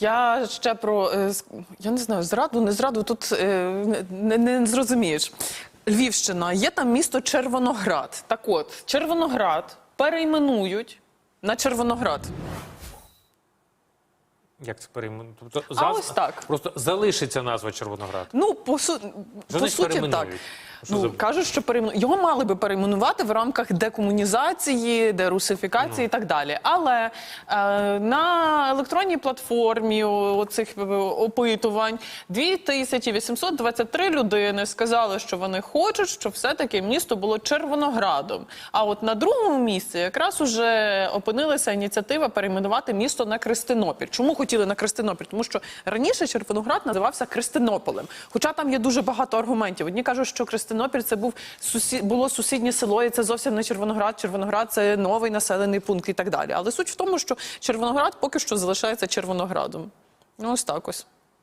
Я ще про е, я не знаю, зраду, не зраду тут е, не, не зрозумієш. Львівщина, є там місто Червоноград. Так от, Червоноград перейменують на Червоноград. Як це перейменують? Тобто, А заз- ось так. Просто залишиться назва Червоноград. Ну, по, су... По суті, так. Що Ну, за- кажуть, що переймену... його мали би перейменувати в рамках декомунізації, дерусифікації Ну. і так далі. Але е, на електронній платформі оцих опитувань 2823 людини сказали, що вони хочуть, щоб все-таки місто було Червоноградом. А от на другому місці якраз уже опинилася ініціатива перейменувати місто на Кристинопіль. Чому хотіли на Кристинопіль? Тому що раніше Червоноград називався Кристинополем. Хоча там є дуже багато аргументів. Одні кажуть, що Кристинопіль це був сусі... було сусіднє село, і це зовсім не Червоноград. Червоноград це новий населений пункт і так далі. Але суть в тому, що Червоноград поки що залишається Червоноградом. Ну, ось так ось.